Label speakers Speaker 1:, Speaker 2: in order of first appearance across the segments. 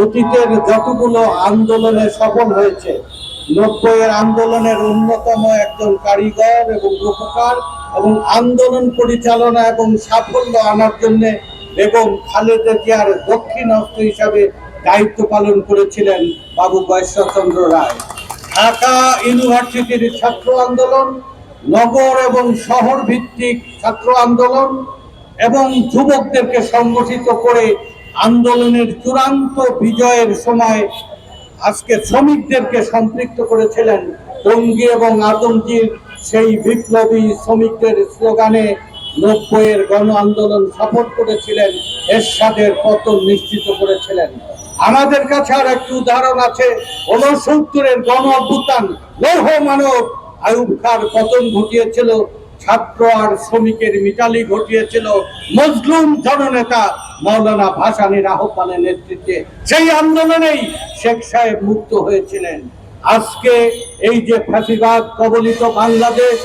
Speaker 1: অতীতের যতগুলো আন্দোলনে সফল হয়েছে, নব্বইয়ের আন্দোলনের অন্যতম একজন কারিগর এবং রূপকার এবং আন্দোলন পরিচালনা এবং সাফল্য আনার জন্য বেগম খালেদা জিয়ার দক্ষিণ হস্ত হিসাবে দায়িত্ব পালন করেছিলেন বাবু বৈশ্বচন্দ্র রায়। ঢাকা ইউনিভার্সিটির ছাত্র আন্দোলন, নগর এবং শহর ভিত্তিক ছাত্র আন্দোলন এবং যুবকদেরকে সংগঠিত করে আন্দোলনের চূড়ান্ত বিজয়ের সময় আজকে শ্রমিকদেরকে সম্পৃক্ত করেছিলেন টঙ্গী এবং আদমজির সেই বিপ্লবী শ্রমিকদের স্লোগানে নব্বইয়ের গণ আন্দোলন সফল করেছিলেন, এরশাদের পতন নিশ্চিত করেছিলেন। আমাদের কাছে আর একটি উদাহরণ আছে ঊনসত্তরের গণ অভ্যুত্থান, লৌহ মানব আয়ুব খার পতন ঘটিয়েছিল ছাত্র আর শ্রমিকের মিটালি ঘটিয়েছিল মজলুম জননেতা মৌলানা ভাসানীর আহ্বানের নেতৃত্বে। সেই আন্দোলনেই শেখ সাহেব মুক্ত হয়েছিলেন। আজকে এই যে ফাঁসিবাদ কবলিত বাংলাদেশ,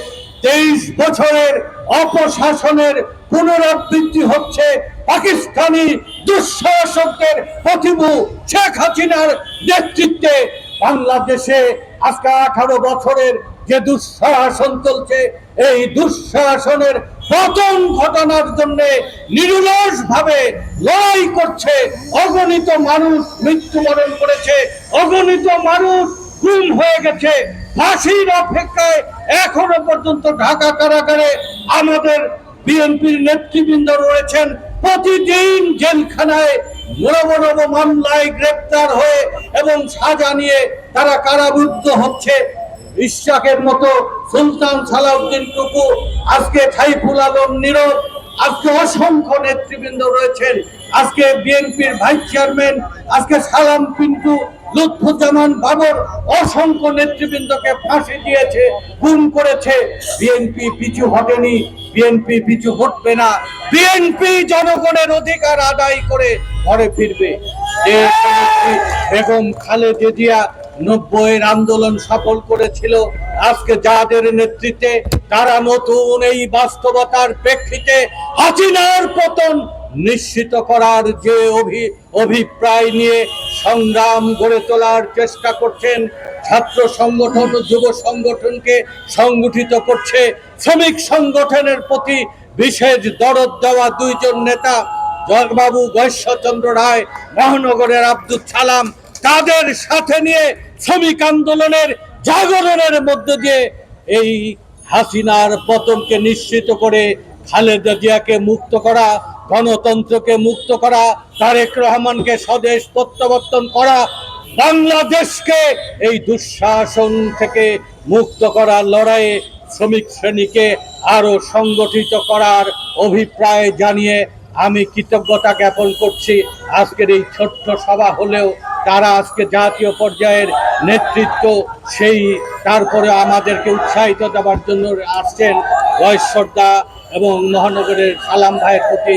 Speaker 1: তেইশ বছরের অপশাসনের পুনরাবৃত্তি হচ্ছে পাকিস্তানি দুঃশাসকদের প্রতিভু শেখ হাসিনার নেতৃত্বে। বাংলাদেশে আজকে আঠারো বছরের যে দুঃশাসন চলছে, এই দুঃশাসনের পতন ঘটানোর জন্য নিরলস ভাবে লড়াই করছে, অগণিত মানুষ মৃত্যুবরণ করেছে, অগণিত মানুষ গুম হয়ে গেছে। ফাঁসির অপেক্ষায় এখনও পর্যন্ত ঢাকা কারাগারে আমাদের বিএনপির নেতৃবৃন্দ রয়েছেন। প্রতিদিন জেলখানায় বড় বড় মামলায় গ্রেপ্তার হয়ে এবং সাজা নিয়ে তারা কারাবুদ্ধ হচ্ছে। ইশাকের মতো সুলতান সালাউদ্দিন টুকু, আজকে সাইফুল আলম নীরব, আজকে অসংখ্য নেতৃবৃন্দ রয়েছেন, আজকে বিএনপির ভাইস চেয়ারম্যান, আজকে সালাম পিন্টু, লুৎফুজ্জামান বাবর অসংখ্য নেতৃবৃন্দকে ফাঁসি দিয়েছে, গুম করেছে। বিএনপি পিছু হটেনি, বিএনপি পিছু হটবে না। বিএনপি জনগণের অধিকার আদায় করে ঘরে ফিরবে। বেগম খালেদা জিয়া নব্বইয়ের আন্দোলন সফল করেছিল। আজকে যাদের নেতৃত্বে তারা নতুন এই বাস্তবতার প্রেক্ষিতে হাসিনার পতন নিশ্চিত করার যে অভি, অভিপ্রায় নিয়ে সংগ্রাম গড়ে তোলার চেষ্টা করছেন ছাত্র সংগঠন, যুব সংগঠনকে সংগঠিত করছে শ্রমিক সংগঠনের প্রতি বিশেষ দরদ দেওয়া দুইজন নেতা, জগবাবু গৈশ্বচন্দ্র রায়, মহানগরের আব্দুল সালাম তাদের সাথে নিয়ে শ্রমিক আন্দোলনের জাগরণের মধ্য দিয়ে এই হাসিনার পতনকে নিশ্চিত করে খালেদা জিয়াকে মুক্ত করা, গণতন্ত্রকে মুক্ত করা, তারেক রহমানকে স্বদেশ প্রত্যাবর্তন করা, বাংলাদেশকে এই দুঃশাসন থেকে মুক্ত করার লড়াইয়ে শ্রমিক শ্রেণীকে আরও সংগঠিত করার অভিপ্রায় জানিয়ে আমি কৃতজ্ঞতা জ্ঞাপন করছি। আজকের এই ছোট্ট সভা হলেও তারা আজকে জাতীয় পর্যায়ের নেতৃত্ব, সেই তারপরে আমাদেরকে উৎসাহিত দেওয়ার জন্য আসছেন বয়স সর্দা এবং মহানগরের সালাম ভাইয়ের প্রতি